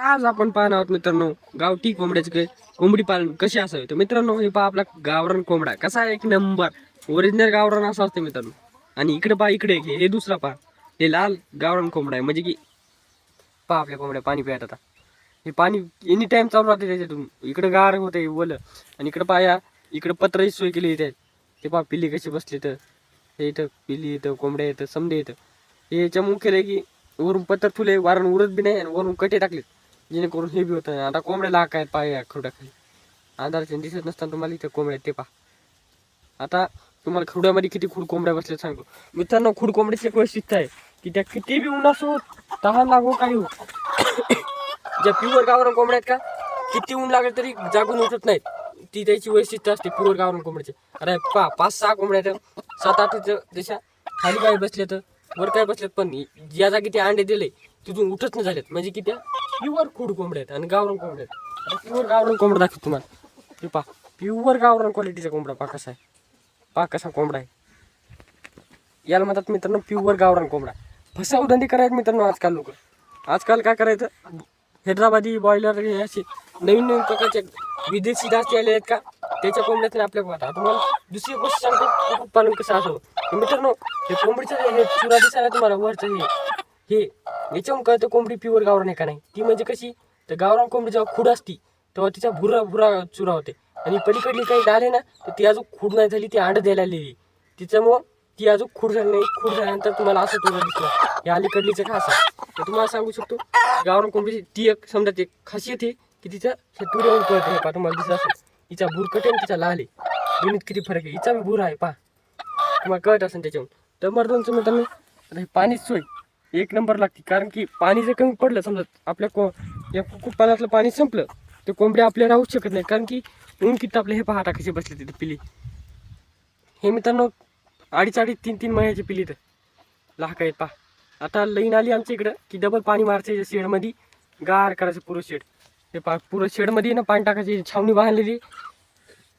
आज आपण पाहणार आहोत मित्रांनो गावठी कोंबड्याचे काय कोंबडी पालन कशी असावे? तर मित्रांनो हे पहा आपला गावरान कोंबडा. कसा आहे? एक नंबर ओरिजिनल गावरान असा असते मित्रांनो. आणि इकडे पहा इकडे हे दुसरा पहा. हे लाल गावरान कोंबडा आहे. म्हणजे की पहा आपल्या कोंबड्या पाणी प्यायत आता. हे पाणी एनी टाइम चालू राहते त्याच्यातून. इकडे गार होते ओलं. आणि इकडे पाया इकडे पत्राची सोय केली इथे. ते पहा पिल्ली कशी बसली तर हे इथं पिल्ली येतं कोंबड्या येतं समडे येतं हे याच्या मुख्य की वरून पत्र फुले वारण उरत बी नाही आणि वरून कटे टाकलेत. जेणेकरून हे बी होत. नाही आता कोंबड्याला हा काय पाय खरडाखाली अंधाराचे दिसत नसताना तुम्हाला इथे कोंबड्या ते पहा. आता तुम्हाला खुड्यामध्ये किती खुड कोंबड्या बसल्या सांगतो. मित्रांनो खुड कोंबड्याची एक वैशिष्ट्य आहे की त्या किती बी ऊन असो तहान लागो हो काही हो. ज्या प्युअर गावरान कोंबड्या आहेत का किती ऊन लागेल तरी जागून उठत नाहीत. ती त्याची वैशिष्ट्य असते प्युअर गावरान कोंबड्याची. अरे पा पाच सहा कोंबड्या आहेत. सात आठ जशा खाली काही बसले तर. वर काय बसलेत पण ज्या जागी ते अंडे दिले तिथून उठत नाही झालेत. म्हणजे की त्या प्युअर खुड कोंबड्या आहेत आणि गावरान कोंबड्या आहेत. प्युअर गावरान कोंबडा दाखवतो तुम्हाला. हे पा प्युअर गावरान क्वालिटीचा कोंबडा पा कसा आहे. पा कसा कोंबडा आहे. याला म्हणतात मित्रांनो प्युअर गावरान कोंबडा. फसवधंदी करायचं मित्रांनो आजकाल लोक. आजकाल काय करायचं? हैदराबादी बॉयलर हे असे नवीन नवीन प्रकारचे विदेशी जास्ती आले आहेत का? त्याच्या कोंबड्यातून आपल्या आता तुम्हाला दुसरी गोष्ट सांगतो कुक्कुटपालन कसं असावं? मित्रांनो हे कोंबडीचं हे चुरा दिसायला तुम्हाला वरचं हे हे याच्यावरून कळतं कोंबडी प्युअर गावरान आहे का नाही? ती म्हणजे कशी तर गावरान कोंबडी जेव्हा खुड असती तेव्हा तिचा भुरा भुरा चुरा होते. आणि पलीकडली काही डाले ना तर ती अजून खूड नाही झाली ती अंड द्यायला आलेली तिच्यामुळं ती अजून खूड झाली नाही. खूड झाल्यानंतर तुम्हाला असं तुला दिसलं या अलीकडलीचं खास आहे तर तुम्हाला सांगू शकतो गावरान कोंबडीची ती एक समजा ती खासियत आहे की तिचं हे कळते कळतं पा तुम्हाला दिसत असेल. हिचा भूर कटे तिचा लाल आहे. दोन्हीत किती फरक आहे? हिचा बी भूर आहे पा तुम्हाला कळत असेल त्याच्यावर तर मर्दनचं मित्रांनो आता हे पाणी सोय. एक नंबर लागते कारण की पाणी जर कमी पडलं समजा आपल्या को या कुक्कुटपालनातलं पाणी संपलं तर कोंबड्या आपल्या राहूच शकत नाही कारण की ऊन किती आपले हे पहा टाकायचे बसले तिथे पिली. हे मित्रांनो अडीच अडीच तीन तीन महिन्याची पिली तर लाख आहेत पहा. आता लईन आली आमच्या इकडं की डबल पाणी मारायचं शेडमध्ये गार करायचं पुरं शेड. हे पा पुरं शेडमध्ये ना पाणी टाकायची छावणी बांधलेली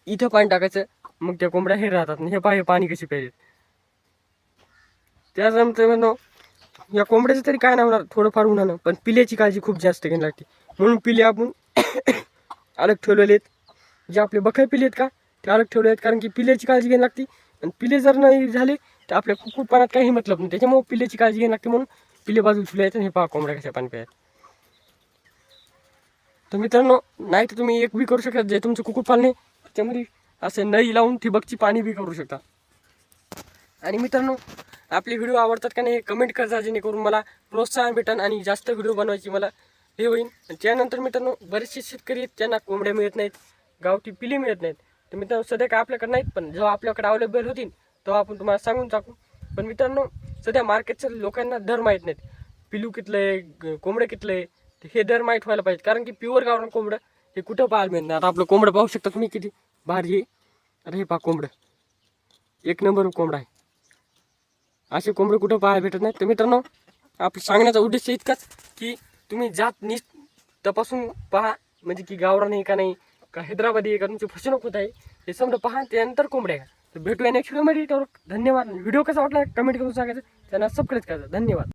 इथं पाणी टाकायचं. मग त्या कोंबड्या हे राहतात हे पाय हे पाणी कशी पाहिजे त्यानंतर म्हणतो या कोंबड्याचं तरी काय नाही होणार थोडंफार उन्हानं पण पिल्याची काळजी खूप जास्त घ्यायला लागते. म्हणून पिले आपण अलग ठेवलेले आहेत जे आपले बखर पिले आहेत का ते अलग ठेवले आहेत कारण की पिल्याची काळजी घ्यायला लागते. आणि पिले जर नाही झाले तर आपल्या कुक्कुटपानात काही मतलब नाही. त्याच्यामुळे पिल्याची काळजी घ्यायला लागते म्हणून पिले बाजू ठेवले आहेत आणि हे पहा कोंबड्या कशा पाणी प्यायत तर मित्रांनो नाही तर तुम्ही एक बी करू शकता जे तुमचं कुक्कुटपालन आहे त्याच्यामध्ये असं नई लावून ठिबकची पाणी बी करू शकता. आणि मित्रांनो आपले व्हिडिओ आवडतात का नाही हे कमेंट करता जेणेकरून मला प्रोत्साहन भेटेल आणि जास्त व्हिडिओ बनवायची मला हे होईल आणि त्यानंतर मित्रांनो बरेचसे शेतकरी आहेत त्यांना कोंबड्या मिळत नाहीत गावठी पिली मिळत नाहीत. तर मित्रांनो सध्या काय आपल्याकडे नाहीत पण जेव्हा आपल्याकडे अवेलेबल होतील तेव्हा आपण तुम्हाला सांगून टाकू. पण मित्रांनो सध्या मार्केटच्या लोकांना दर माहीत नाहीत. पिलू कितलं आहे ग- कोंबडं कितलं आहे हे दर माहीत व्हायला पाहिजे कारण की प्युअर गावरान कोंबडं हे कुठं पाहायला मिळणार? आपलं कोंबडं पाहू शकता तुम्ही किती? भारी आहे अरे हे पा कोंबडं. एक नंबर कोंबडा आहे. असे कोंबडे कुठं पाहायला भेटत नाही तर मित्रांनो आपलं सांगण्याचा उद्देश इतकाच की तुम्ही जात नीट तपासून पहा म्हणजे की गावरा नाही का नाही का हैदराबादी आहे का तुमची फसवणूक होत आहे हे समजा पहा त्यानंतर कोंबड्या का तर भेटूया नेक्स्ट व्हिडिओमध्ये तर धन्यवाद. व्हिडिओ कसा वाटला कमेंट करून सांगायचं. त्यांना सबस्क्राईब करायचं. धन्यवाद.